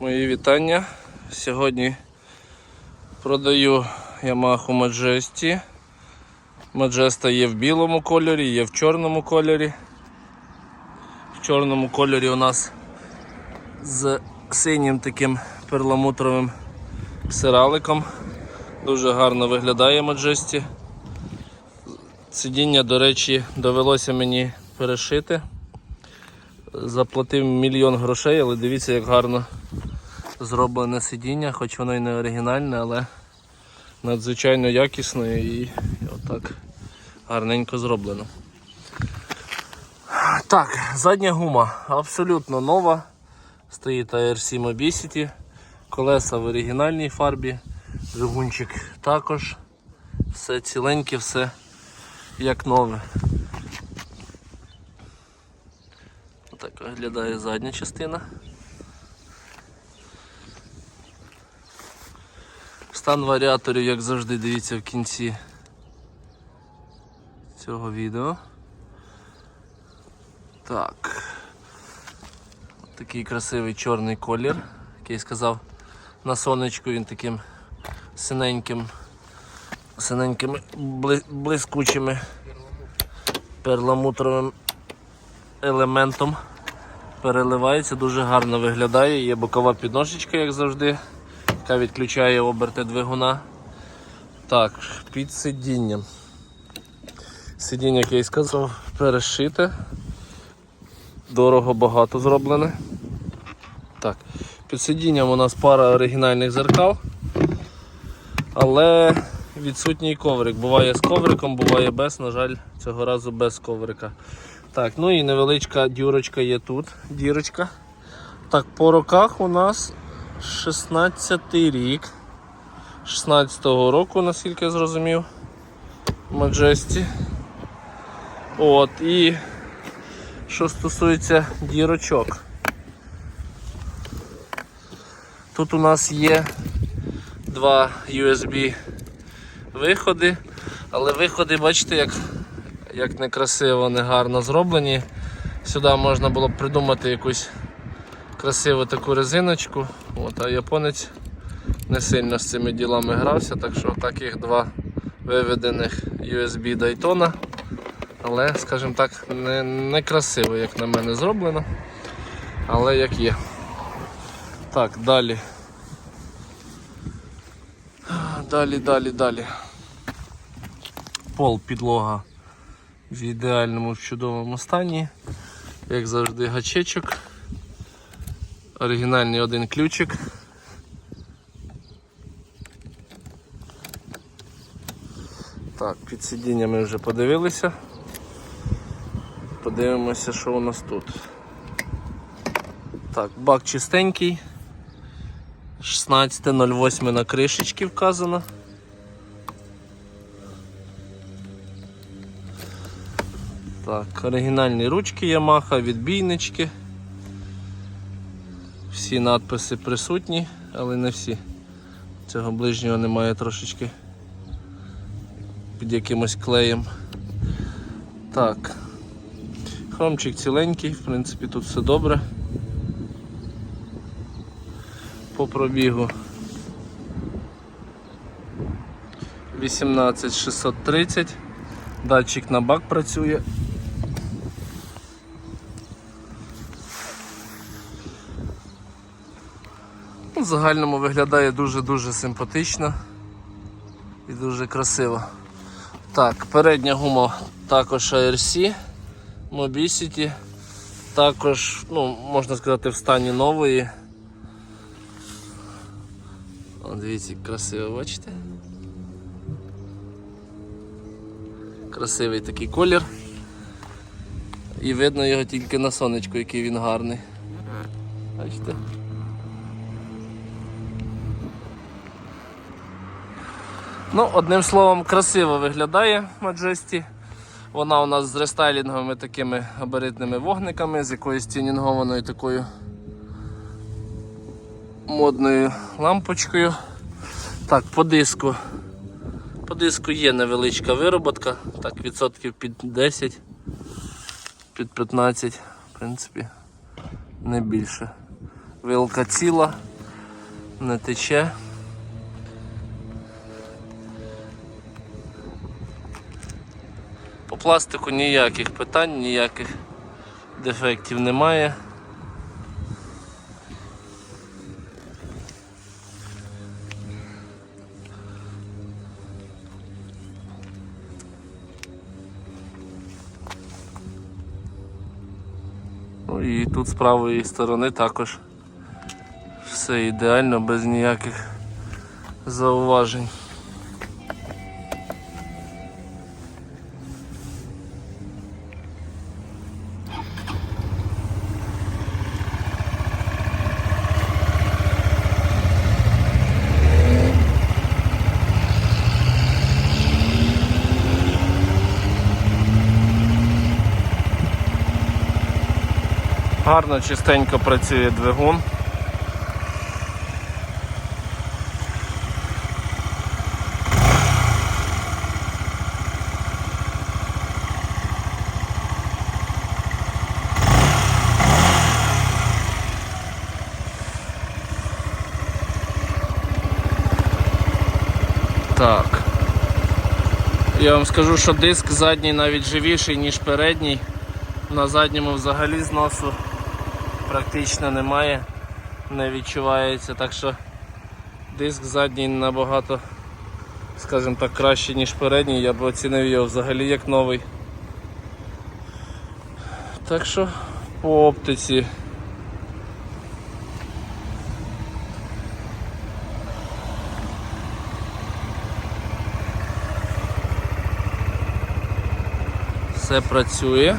Мої вітання. Сьогодні продаю Yamaha Majesty. Majesta є в білому кольорі, є в чорному кольорі. В чорному кольорі у нас з синім таким перламутровим сираликом. Дуже гарно виглядає Majesty. Сидіння, до речі, довелося мені перешити. Заплатив мільйон грошей, але дивіться, як гарно зроблене сидіння, хоч воно і не оригінальне, але надзвичайно якісне і отак гарненько зроблено. Так, задня гума абсолютно нова. Стоїть ARC Mobicity, колеса в оригінальній фарбі, двигунчик також. Все ціленьке, все як нове. Отак виглядає задня частина. Стан варіаторів, як завжди, дивіться в кінці цього відео. Так. Такий красивий чорний колір, який сказав на сонечку він таким синеньким, синенькими блискучими перламутровим елементом переливається, дуже гарно виглядає. Є бокова підножечка, як завжди, яка відключає оберти двигуна. Так, під сидінням. Сидіння, як я і сказав, перешите. Дорого багато зроблене. Так, під сидінням у нас пара оригінальних зеркал, але відсутній коврик. Буває з ковриком, буває без, на жаль, цього разу без коврика. Так, ну і невеличка дюрочка є тут. Дірочка. Так, по роках у нас 16 рік. 16-го року, наскільки я зрозумів. Маджесті. От, і що стосується дірочок. Тут у нас є два USB виходи, але виходи, бачите, як як некрасиво, негарно зроблені. Сюди можна було б придумати якусь красиву таку резиночку. От, а японець не сильно з цими ділами грався, так що таких два виведених USB Daytona. Але, скажімо так, не, не красиво, як на мене зроблено. Але як є. Так, далі. Далі, далі, далі. Пол, підлога в ідеальному в чудовому стані. Як завжди, гачечок. Оригінальний один ключик. Так, під сидіння ми вже подивилися. Подивимося, що у нас тут. Так, бак чистенький. 16.08 на кришечці вказано. Так, оригінальні ручки Yamaha, відбійнички. Всі надписи присутні, але не всі. Цього ближнього немає трошечки під якимось клеєм. Так. Хромчик ціленький, в принципі, тут все добре. По пробігу 18630. Датчик на бак працює. Загальному виглядає дуже-дуже симпатично і дуже красиво. Так, передня гума також ARC, Mobicity, також, ну, можна сказати, в стані нової. О, дивіться, красиво, бачите? Красивий такий колір. І видно його тільки на сонечку, який він гарний. Бачите? Ну, одним словом, красиво виглядає Majesty. Вона у нас з рестайлінговими такими габаритними вогниками, з якоюсь тюнінгованою такою модною лампочкою. Так, по диску. По диску є невеличка вироботка, так, відсотків під 10, під 15, в принципі, не більше. Вилка ціла. не тече. Пластику ніяких питань, ніяких дефектів немає. Ну і тут з правої сторони також все ідеально, без ніяких зауважень. Гарно, чистенько працює двигун. Так. Я вам скажу, що диск задній навіть живіший, ніж передній. На задньому взагалі зносу практично немає, не відчувається, так що диск задній набагато, скажімо так, краще, ніж передній, я б оцінив його взагалі як новий. Так що по оптиці. Все працює.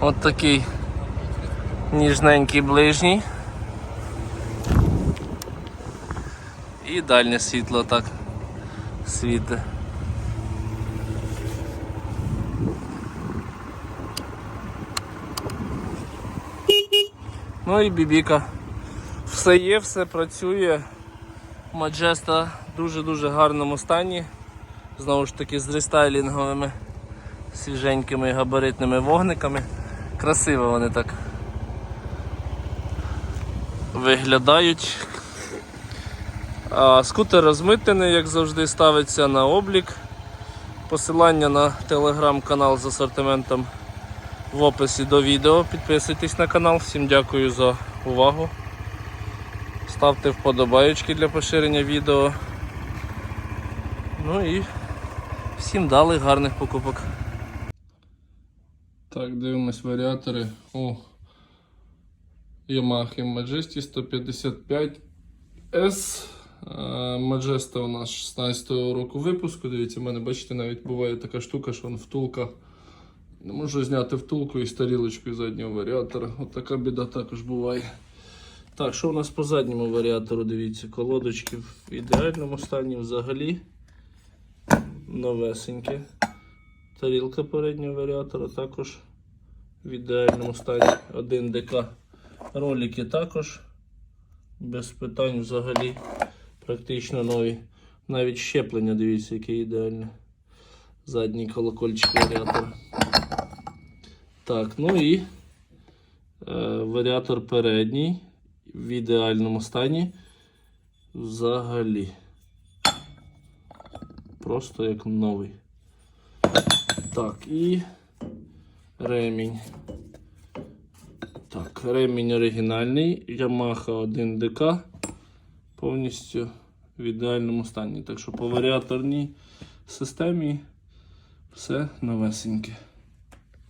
От такий ніжненький ближній. І дальнє світло так світить. Ну і бібіка. Все є, все працює. Маджеста в дуже-дуже гарному стані. Знову ж таки з рестайлінговими свіженькими габаритними вогниками. Красиво вони так виглядають. А скутер розмитнений, як завжди, ставиться на облік. Посилання на телеграм-канал з асортиментом в описі до відео. Підписуйтесь на канал. Всім дякую за увагу. Ставте вподобайочки для поширення відео. Ну і всім дали гарних покупок. Так, дивимось варіатори у Yamaha Majesty 155 S. Маджеста у нас 16 року випуску. Дивіться, в мене, бачите, навіть буває така штука, що вон втулка. Не можу зняти втулку із тарілочкою заднього варіатора. От така біда також буває. Так, що у нас по задньому варіатору? Дивіться, колодочки в ідеальному стані взагалі. Новесеньке. Тарілка переднього варіатора також в ідеальному стані. 1 ДК. Ролики також. Без питань взагалі. Практично нові. Навіть щеплення, дивіться, яке ідеальне. Задній колокольчик варіатора. Так, ну і е, варіатор передній в ідеальному стані. Взагалі. Просто як новий. Так, і ремінь. Так, ремінь оригінальний, Yamaha 1 ДК повністю в ідеальному стані. Так що по варіаторній системі все новесеньке.